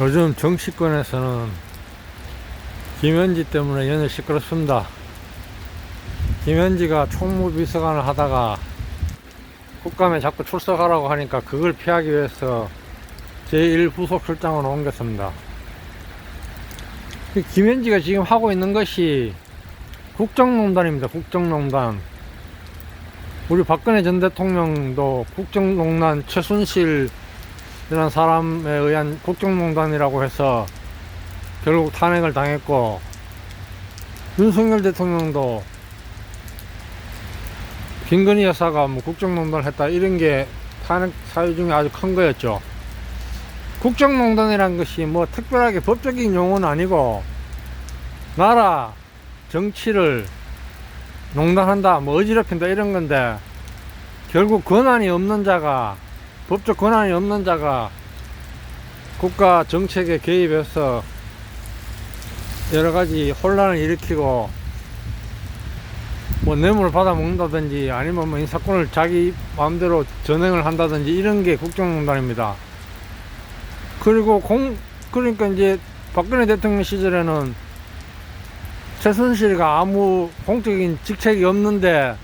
요즘 정치권에서는 김현지 때문에 연일 시끄럽습니다. 김현지가 총무비서관을 하다가 국감에 자꾸 출석하라고 하니까 그걸 피하기 위해서 제1부속실장으로 옮겼습니다. 이 김현지가 지금 하고 있는 것이 국정농단입니다. 국정농단. 우리 박근혜 전 대통령도 국정농단 최순실 이런 사람에 의한 국정농단이라고 해서 결국 탄핵을 당했고 윤석열 대통령도 김건희 여사가 뭐 국정농단을 했다 이런 게 탄핵 사유 중에 아주 큰 거였죠. 국정농단이란 것이 뭐 특별하게 법적인 용어는 아니고 나라 정치를 농단한다 뭐 어지럽힌다 이런 건데 결국 권한이 없는 자가 법적 권한이 없는 자가 국가 정책에 개입해서 여러 가지 혼란을 일으키고 뭐 뇌물을 받아 먹는다든지 아니면 뭐 인사권을 자기 마음대로 전행을 한다든지 이런 게 국정농단입니다. 그리고 공 그러니까 이제 박근혜 대통령 시절에는 최순실이가 아무 공적인 직책이 없는데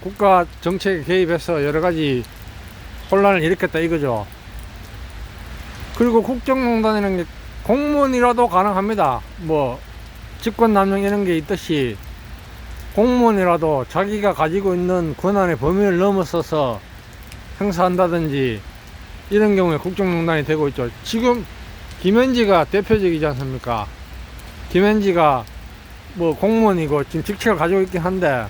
국가 정책에 개입해서 여러 가지 혼란을 일으켰다 이거죠. 그리고 국정농단이라는 게 공무원이라도 가능합니다. 뭐 직권 남용 이런 게 있듯이 공무원이라도 자기가 가지고 있는 권한의 범위를 넘어서서 행사한다든지 이런 경우에 국정농단이 되고 있죠. 지금 김현지가 대표적이지 않습니까? 김현지가 뭐 공무원이고 지금 직책을 가지고 있긴 한데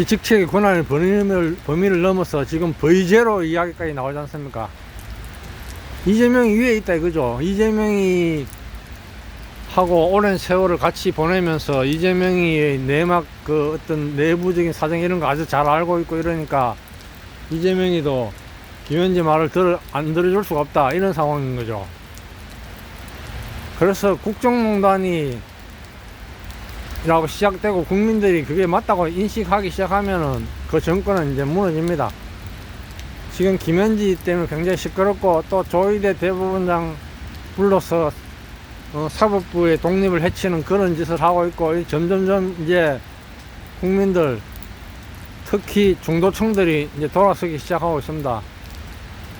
지 직책의 권한의 범위를, 범위를 넘어서 지금 버이제로 이야기까지 나오지 않습니까? 이재명이 위에 있다 이거죠. 이재명이 하고 오랜 세월을 같이 보내면서 이재명이 내막 그 어떤 내부적인 사정 이런 거 아주 잘 알고 있고 이러니까 이재명이도 김현지 말을 들, 안 들어줄 수가 없다 이런 상황인 거죠. 그래서 국정농단이 라고 시작되고 국민들이 그게 맞다고 인식하기 시작하면은 그 정권은 이제 무너집니다. 지금 김현지 때문에 굉장히 시끄럽고 또 조희대 대법원장 불러서 어, 사법부의 독립을 해치는 그런 짓을 하고 있고 이 점점점 이제 국민들 특히 중도층들이 이제 돌아서기 시작하고 있습니다.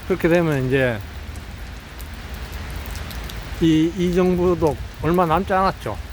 그렇게 되면 이제 이, 이 정부도 얼마 남지 않았죠.